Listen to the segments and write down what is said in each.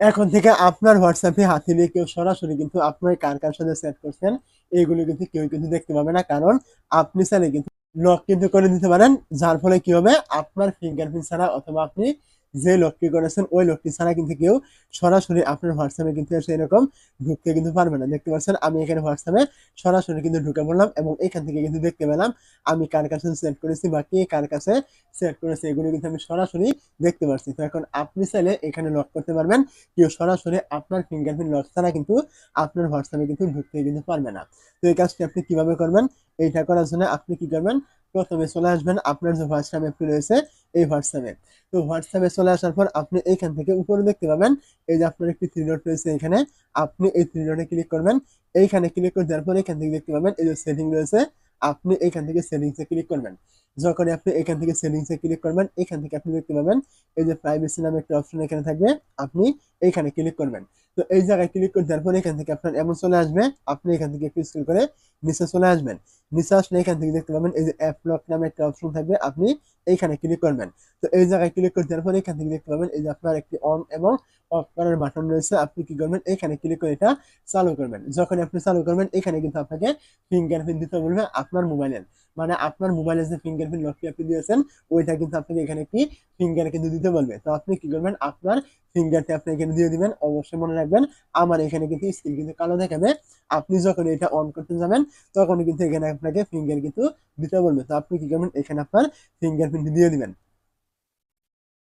এখন থেকে আপনার হোয়াটসঅ্যাপে হাতে নিয়ে কেউ সরাসরি কিন্তু আপনার কার কার সাথে সেট করছেন, এইগুলো কিন্তু কেউ কিন্তু দেখতে পাবে না। কারণ আপনি চাইলে কিন্তু লক কিন্তু করে দিতে পারেন, যার ফলে কি হবে? আপনার ফিঙ্গারপ্রিন্ট ছাড়া অথবা আপনি যে লকটি করেছেন, ওই লকটি ছাড়া কিন্তু কেউ সরাসরি আপনার হোয়াটসঅ্যাপে কিন্তু এসে এরকম ঢুকতে কিন্তু পারবে না। দেখতে পাচ্ছেন, আমি এখানে হোয়াটসঅ্যাপে সরাসরি কিন্তু ঢুকে পড়লাম এবং এখান থেকে কিন্তু দেখতে পেলাম আমি কার কাছে সেট করেছি বা কে কার কাছে সেট করেছে, এগুলো কিন্তু আমি সরাসরি দেখতে পাচ্ছি তো এখন আপনি চাইলে এখানে লক করতে পারবেন, কেউ সরাসরি আপনার ফিঙ্গারপ্রিন্ট লক ছাড়া কিন্তু আপনার হোয়াটসঅ্যাপে কিন্তু ঢুকতে কিন্তু পারবে না। তো এই কাজটি আপনি কীভাবে করবেন? এইটা করার জন্য আপনি কি করবেন? প্রথমে চলে আসবেন আপনার যে হোয়াটসঅ্যাপ অ্যাপটি রয়েছে, এই হোয়াটসঅ্যাপে তো হোয়াটসঅ্যাপে চলে আসার পর আপনি এইখান থেকে উপরে দেখতে পাবেন, এই যে আপনার একটি থ্রি ডট রয়েছে এখানে, আপনি এই থ্রি ডটে ক্লিক করবেন। এইখানে ক্লিক করে দেওয়ার পর এখান থেকে দেখতে পাবেন, এই যে সেটিং রয়েছে, আপনি এইখান থেকে সেটিংসে ক্লিক করবেন। যখন আপনি এখান থেকে সেটিংসে ক্লিক করবেন, এখান থেকে আপনি দেখতে পাবেন, এই যে প্রাইভেসি নামে একটা অপশন এখানে থাকবে, আপনি এইখানে ক্লিক করবেন। তো এই জায়গায় ক্লিক করে দেওয়ার পর এখান থেকে আপনার এমন চলে আসবে, আপনি এখান থেকে একটু স্ক্রল করে নিচে চলে আসবেন। নিচে আসলে এখান থেকে দেখতে পাবেন, এই যে অ্যাপ লক নামে একটা অপশন থাকবে, আপনি এইখানে ক্লিক করবেন। তো এই জায়গায় ক্লিক করে দেওয়ার পর এখান থেকে দেখতে পাবেন, এই যে আপনার একটি অন এবং অফ করার বাটন রয়েছে, আপনি কি করবেন, এখানে ক্লিক করে এটা চালু করবেন। যখন আপনি চালু করবেন, এখানে কিন্তু আপনাকে ফিঙ্গারপ্রিন্ট দিতে বলবে আপনার মোবাইলের মানে আপনার মোবাইলে যে ফিঙ্গারপ্রিন্ট লকটি আপনি দিয়েছেন, ওইটা কিন্তু আপনাকে এখানে একটি ফিঙ্গার কিন্তু দিতে বলবে। তো আপনি কি করবেন? আপনার ফিঙ্গারটি আপনি এখানে দিয়ে দিবেন। অবশ্যই মনে রাখবেন, আমার এখানে কিন্তু স্ক্রিন কিন্তু কালো দেখাবে। আপনি যখন এটা অন করতে যাবেন, তখন কিন্তু এখানে আপনাকে ফিঙ্গার কিন্তু দিতে বলবে। তো আপনি কি করবেন? এখানে আপনার ফিঙ্গারপ্রিন্ট দিয়ে দিবেন।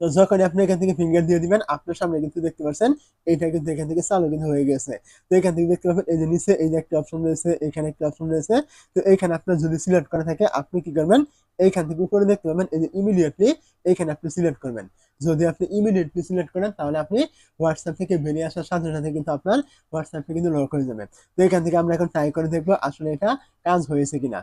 তো যখন আপনি এখান থেকে ফিঙ্গার দিয়ে দিবেন, আপনার সামনে কিন্তু দেখতে পাচ্ছেন, এইটা কিন্তু এখান থেকে চালু কিন্তু হয়ে গেছে। তো এখান থেকে দেখতে পাবেন, এই যে নিচে এই যে একটা অপশন রয়েছে, এখানে একটা অপশন রয়েছে। তো এইখানে আপনার যদি সিলেক্ট করা থাকে, আপনি কি করবেন? এইখান থেকে উপরে দেখতে পাবেন, এই যে ইমিডিয়েটলি এইখানে আপনি সিলেক্ট করবেন। যদি আপনি ইমিডিয়েটলি সিলেক্ট করেন, তাহলে আপনি হোয়াটসঅ্যাপ থেকে বেরিয়ে আসার সাথে সাথে কিন্তু আপনার হোয়াটসঅ্যাপটা কিন্তু লক হয়ে যাবে। তো এখান থেকে আমরা এখন ট্রাই করে দেখব, আসলে এটা কাজ হয়েছে কিনা।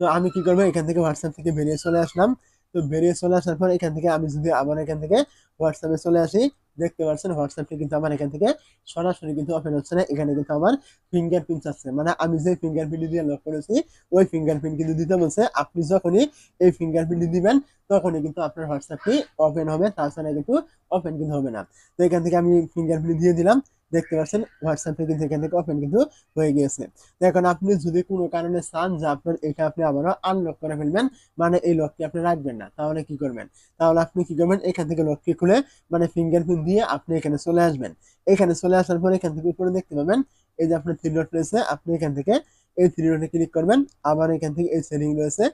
তো আমি কি করব? এখান থেকে হোয়াটসঅ্যাপ থেকে বেরিয়ে চলে আসলাম। তো বেরিয়ে চলে আসার পর এখান থেকে আমি যদি আবার এখান থেকে হোয়াটসঅ্যাপে চলে আসি, দেখতে পাচ্ছেন হোয়াটসঅ্যাপটি কিন্তু আমার এখান থেকে সরাসরি কিন্তু ওপেন হচ্ছে না। এখানে কিন্তু আমার ফিঙ্গারপ্রিন্ট আছে। মানে আমি যে ফিঙ্গারপ্রিন্ট দিয়ে লক করেছি, ওই ফিঙ্গারপ্রিন্ট কিন্তু দিতে বলছে, আপনি যখনই এই ফিঙ্গারপ্রিন্ট দিবেন, তখনই কিন্তু আপনার হোয়াটসঅ্যাপটি ওপেন হবে, তাছাড়া কিন্তু ওপেন কিন্তু হবে না। তো এখান থেকে আমি ফিঙ্গারপ্রিন্ট দিয়ে দিলাম। দেখতে পাচ্ছেন হোয়াটসঅ্যাপে কিন্তু এখান থেকে ওপেন কিন্তু হয়ে গিয়েছে। এখন আপনি যদি কোনো কারণে চান যে আপনার এটা আপনি আবারও আনলক করে ফেলবেন মানে এই লকটি আপনি রাখবেন না, তাহলে কি করবেন? তাহলে আপনি কি করবেন? এখান থেকে লকটি খুলে মানে ফিঙ্গারপ্রিন্ট দিয়ে আপনি এখানে চলে আসবেন। এখানে চলে আসার পর এখান থেকে উপরে দেখতে পাবেন, এই যে আপনার থ্রি ডট রয়েছে, আপনি এখান থেকে এই থ্রি ডটে ক্লিক করবেন, আবার এখান থেকে এই সেটিং রয়েছে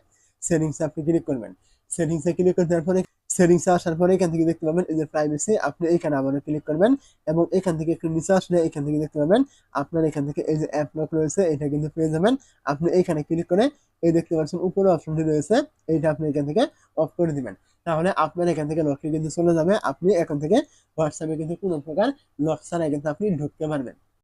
সেটিংসে আপনি ক্লিক করবেন। সেটিংসে ক্লিক করে দেওয়ার পরে সেটিংসে আসার পরে এখান থেকে দেখতে পাবেন এই যে প্রাইভেসি আপনি এখানে আবারও ক্লিক করবেন এবং এখান থেকে একটু নিচে আসলে এখান থেকে দেখতে পাবেন আপনার এখান থেকে এই যে অ্যাপ লক রয়েছে, এটা কিন্তু পেয়ে যাবেন। আপনি এখানে ক্লিক করে এই দেখতে পাচ্ছেন উপরে অপশনটি রয়েছে, এইটা আপনি এখান থেকে অফ করে দিবেন। তাহলে আপনার এখান থেকে লকটি কিন্তু চলে যাবে, আপনি এখন থেকে হোয়াটসঅ্যাপে কিন্তু কোনো প্রকার লক ছাড়াই কিন্তু আপনি ঢুকতে পারবেন।